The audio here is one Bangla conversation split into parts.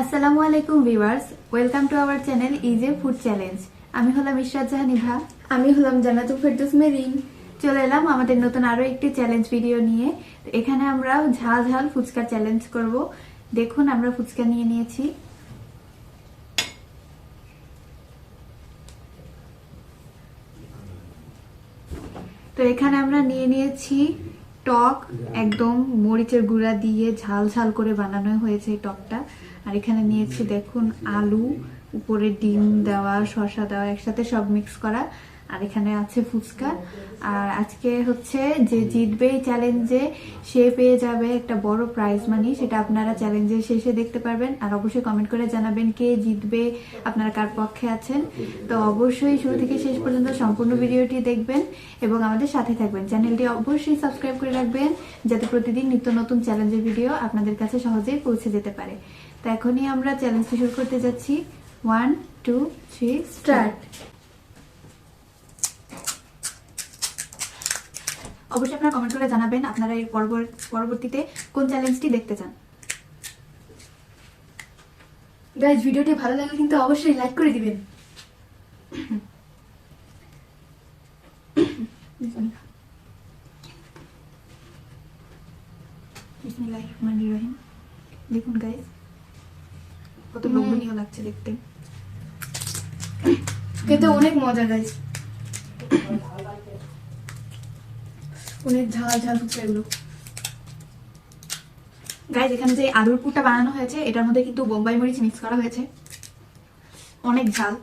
আসসালামু আলাইকুম viewers welcome to our channel is food challenge. আমি হলাম ইশরাত জাহানিভা আমি হলাম জান্নাতুল ফেরদৌস মেরিন। চলে এলাম আমাদের নতুন আরও একটি চ্যালেঞ্জ ভিডিও নিয়ে। তো এখানে আমরা ঝাল ঝাল ফুচকা চ্যালেঞ্জ করব। দেখুন আমরা ফুচকা নিয়ে নিয়েছি। তো এখানে আমরা নিয়ে নিয়েছি টক একদম মরিচের গুঁড়া দিয়ে ঝাল ঝাল করে বানানো হয়েছে এই টকটা। আর এখানে নিয়েছি দেখুন আলু উপরে ডিম দেওয়া শসা দেওয়া একসাথে সব মিক্স করা। আর এখানে আছে ফুচকা। আর আজকে হচ্ছে যে জিতবে এই চ্যালেঞ্জে সে পেয়ে যাবে একটা বড় প্রাইজ মানি সেটা আপনারা চ্যালেঞ্জের শেষে দেখতে পারবেন। আর অবশ্যই কমেন্ট করে জানাবেন কে জিতবে, আপনারা কার পক্ষে আছেন। তো অবশ্যই শুরু থেকে শেষ পর্যন্ত সম্পূর্ণ ভিডিওটি দেখবেন এবং আমাদের সাথে থাকবেন। চ্যানেলটি অবশ্যই সাবস্ক্রাইব করে রাখবেন, যাতে প্রতিদিন নিত্য নতুন চ্যালেঞ্জের ভিডিও আপনাদের কাছে সহজেই পৌঁছে যেতে পারে। তো এখনই আমরা চ্যালেঞ্জটি শুরু করতে যাচ্ছি। ওয়ান টু থ্রি স্টার্ট অবশ্যই আপনারা কমেন্ট করে জানাবেন আপনারা এর পরবর্তীতে কোন চ্যালেঞ্জটি দেখতে চান। গাইজ ভিডিওটি ভালো লাগলে কিন্তু অবশ্যই লাইক করে দিবেন। দেখুন গাইস কত লোভনীয় লাগছে দেখতে। খেতে অনেক মজা গাইজ অনেক ঝাল ঝাল ফুচকা এগুলো। গাইজ এখানে যে আলুর পুরটা বানানো হয়েছে, এটার মধ্যে কিন্তু বোম্বাই মরিচ মিক্স করা হয়েছে। অনেক ঝাল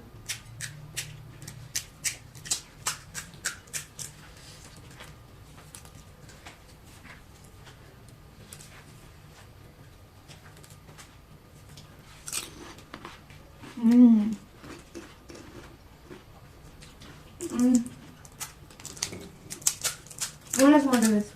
হুম উম। অনেক মজা গাইজ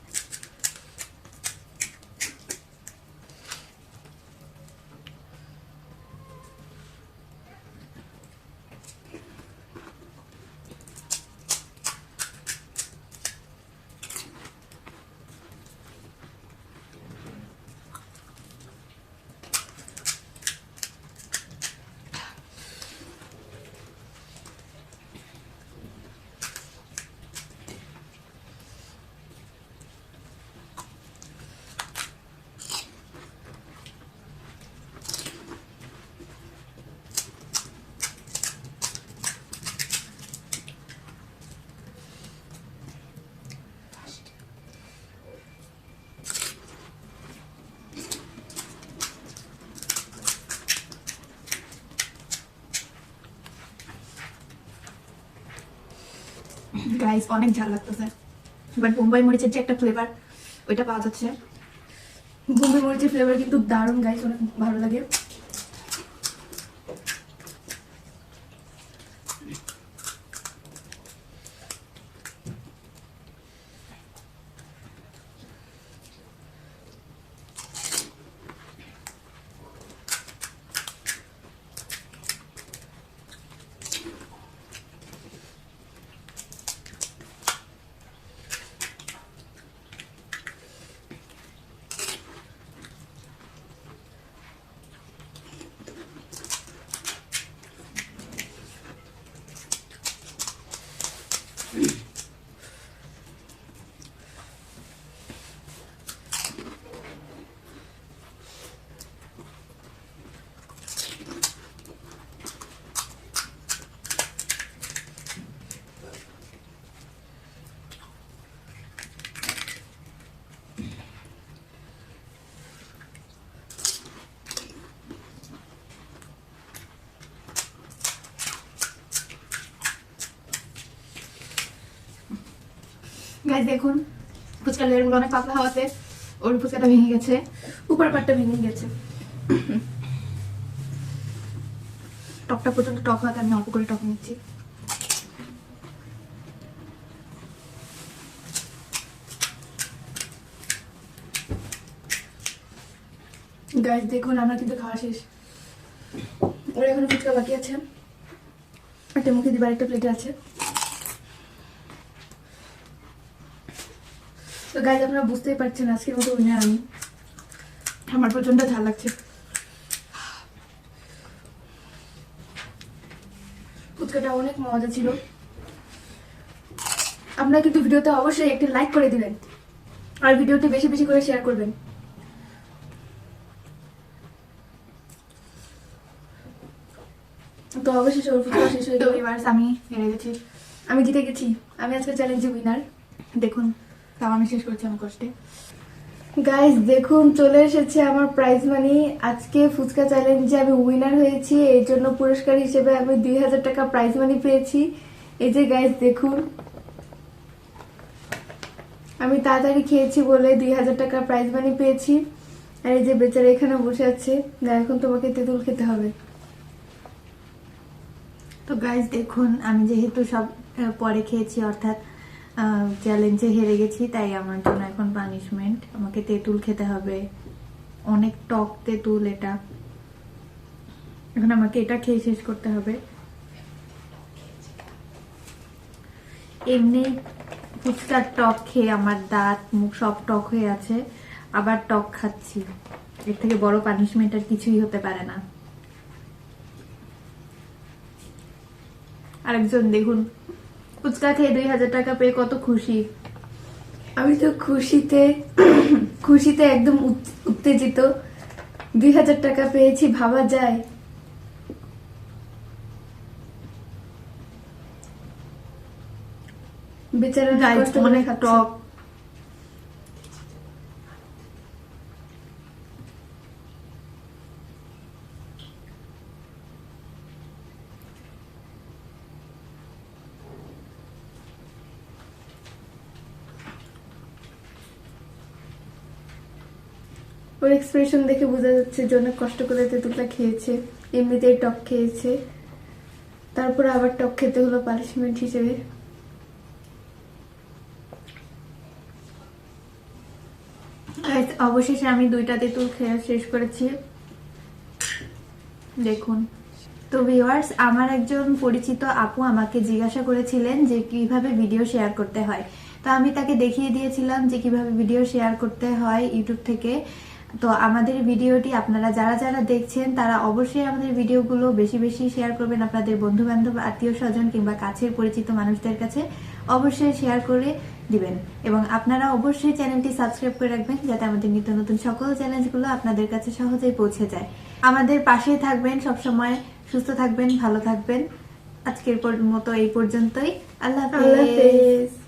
গাইস অনেক ঝাল লাগতেছে। বাট বোম্বাই মরিচের যে একটা ফ্লেভার ওইটা পাওয়া যাচ্ছে। মুম্বাই মরিচের ফ্লেভার কিন্তু দারুণ গাইস অনেক ভালো লাগে। গাইস দেখুন ফুচকার লেয়ারগুলো অনেক পাতলা হওয়াতে ওর ফুচকাটা ভেঙে গেছে। উপর পাটটা ভেঙে গেছে। টকটা পর্যন্ত টক হওয়াতে আমি অল্প করে টক নিচ্ছি। গাইজ দেখুন, আমরা কিন্তু খাওয়া শেষ। ওর এখনও ফুচকা বাকি আছে। একটা মুখে দিবার একটা প্লেটে আছে। গাইজ আপনারা বুঝতেই পারছেন আজকের মতো আমি। আমার ঝাল লাগছে। ফুচকাটা অনেক মজা ছিল। আপনারা কিন্তু অবশ্যই একটি লাইক করে দিবেন। আর ভিডিওটি বেশি বেশি করে শেয়ার করবেন। তো শেষ হয়ে আমি হেরে গেছি। আমি জিতে গেছি। আমি আজকে চ্যালেঞ্জে উইনার দেখুন। তাও আমি শেষ করছি আমার কষ্টে গাইস দেখুন, চলে এসেছে আমার প্রাইজ মানি আজকে ফুচকা চ্যালেঞ্জে আমি উইনার হয়েছি। এই জন্য পুরস্কার হিসেবে আমি দুই হাজার টাকা প্রাইজ মানি পেয়েছি। এই যে গাইস দেখুন। আমি তাড়াতাড়ি খেয়েছি বলে দুই হাজার টাকা প্রাইজ মানি পেয়েছি। আর এই যে, বেচারা এখানে বসে আছে। না, এখন তোমাকে তেঁতুল খেতে হবে। তো গাইজ দেখুন, আমি যেহেতু সব পরে খেয়েছি, অর্থাৎ চ্যালেঞ্জে হেরে গেছি, তাই আমার জন্য এখন পানিশমেন্ট আমাকে তেঁতুল খেতে হবে। অনেক টক তেঁতুল এটা। এখন আমাকে এটা খেয়ে শেষ করতে হবে। এমনি ফুচকার টক খেয়ে আমার দাঁত, মুখ সব টক হয়ে আছে। আবার টক খাচ্ছি। এর থেকে বড় পানিশমেন্ট আর কিছুই হতে পারে না। আরেকজন দেখুন। ফুচকা খেয়ে দুই হাজার টাকা পেয়ে কত খুশি? আমি তো খুশিতে খুশিতে একদম উত- উত্তেজিত। দুই হাজার টাকা পেয়েছি ভাবা যায়। বেচারা যায় কষ্ট টক। ওর এক্সপ্রেশন দেখে বোঝা যাচ্ছে যে অনেক কষ্ট করে তেঁতুলটা খেয়েছে। এমনিতেই টক খেয়েছে। তারপরে আবার টক খেতে হলো পানিশমেন্ট হিসেবে। অবশেষে আমি দুইটা তেঁতুল খেয়ে শেষ করেছি। দেখুন। তো ভিউয়ার্স আমার একজন পরিচিত আপু আমাকে জিজ্ঞাসা করেছিলেন যে কীভাবে ভিডিও শেয়ার করতে হয়। তো আমি তাকে দেখিয়ে দিয়েছিলাম যে কীভাবে ভিডিও শেয়ার করতে হয় ইউটিউব থেকে। তো আমাদের ভিডিওটি আপনারা যারা যারা দেখছেন, তারা অবশ্যই আমাদের ভিডিওগুলো বেশি বেশি শেয়ার করবেন আপনাদের বন্ধু বান্ধব আত্মীয় স্বজন কিংবা কাছের পরিচিত মানুষদের কাছে অবশ্যই শেয়ার করে দিবেন। এবং আপনারা অবশ্যই চ্যানেলটি সাবস্ক্রাইব করে রাখবেন যাতে আমাদের নিত্য নতুন সকল চ্যালেঞ্জগুলো আপনাদের কাছে সহজেই পৌঁছে যায়। আমাদের পাশেই থাকবেন, সবসময় সুস্থ থাকবেন, ভালো থাকবেন। আজকের মতো এই পর্যন্তই। আল্লাহ হাফেজ।